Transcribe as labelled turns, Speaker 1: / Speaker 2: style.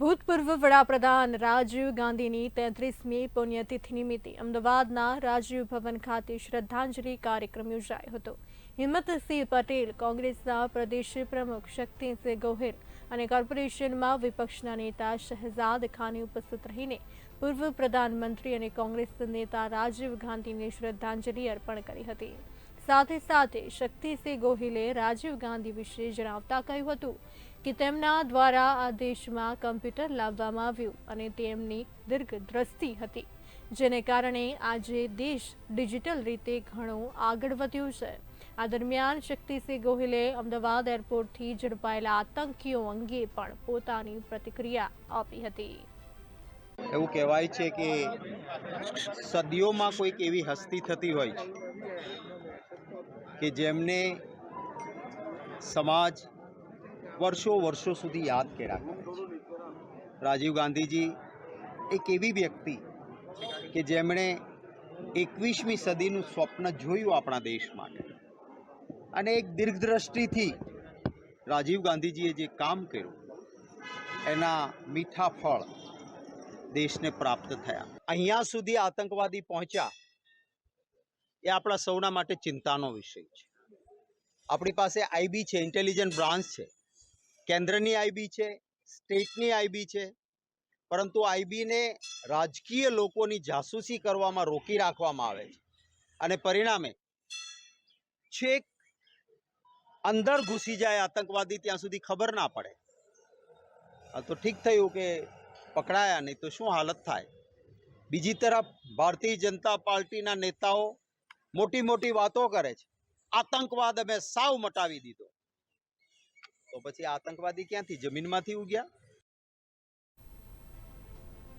Speaker 1: ભૂતપૂર્વ વડાપ્રધાન રાજીવ ગાંધીની તેત્રીસમી પુણ્યતિથિ નિમિત્તે અમદાવાદના રાજીવ ભવન ખાતે શ્રદ્ધાંજલિ કાર્યક્રમ યોજાયો હતો. હિંમતસિંહ પટેલ કોંગ્રેસના પ્રદેશ પ્રમુખ શક્તિસિંહ ગોહિલ અને કોર્પોરેશનમાં વિપક્ષના નેતા શહેજાદ ખાને ઉપસ્થિત રહીને પૂર્વ પ્રધાનમંત્રી અને કોંગ્રેસ નેતા રાજીવ ગાંધીને શ્રદ્ધાંજલિ અર્પણ કરી હતી. સાથે સાથે શક્તિસિંહ ગોહિલે રાજીવ ગાંધી વિશે જણાવતા કહ્યું હતું કે તેમના દ્વારા આ દેશમાં કમ્પ્યુટર લાવવામાં આવ્યું અને તેમની દીર્ઘદ્રષ્ટિ હતી, જેને કારણે આજે દેશ ડિજિટલ રીતે ઘણો આગળ વધ્યો છે. આ દરમિયાન શક્તિસિંહ ગોહિલે અમદાવાદ એરપોર્ટથી ઝડપાયેલા આતંકીઓ અંગે પણ પોતાની પ્રતિક્રિયા આપી હતી.
Speaker 2: એવું કહેવાય છે કે સદીઓમાં કોઈક એવી હસ્તી થતી હોય છે. કે જેમને સમાજ વર્ષો વર્ષો સુધી યાદ કર્યા રાજીવ ગાંધીજી એક એવી વ્યક્તિ કે જેમણે એકવીસમી સદીનું સ્વપ્ન જોયું આપણા દેશ માટે. અને એક દીર્ઘદ્રષ્ટિથી રાજીવ ગાંધીજીએ જે કામ કર્યું, એના મીઠા ફળ દેશને પ્રાપ્ત થયા. અહીંયા સુધી આતંકવાદી પહોંચ્યા. એ આપણા સૌના માટે ચિંતાનો વિષય છે. આપણી પાસે આઈબી છે ઇન્ટેલિજન્ટ બ્રાન્ચ છે. કેન્દ્રની આઈબી છે, સ્ટેટની આઈબી છે. પરંતુ આઈબીને રાજકીય લોકોની જાસૂસી કરવામાં રોકી રાખવામાં આવે છે. અને પરિણામે છેક અંદર ઘૂસી જાય આતંકવાદી ત્યાં સુધી ખબર ના પડે. તો ઠીક થયું કે પકડાયા, નહીં તો શું હાલત થાય? બીજી તરફ ભારતીય જનતા પાર્ટીના નેતાઓ મોટી મોટી વાતો કરે છે. આતંકવાદ અમે સાવ મટાવી દીધો. તો પછી આતંકવાદી ક્યાંથી? જમીનમાંથી ઉગ્યા?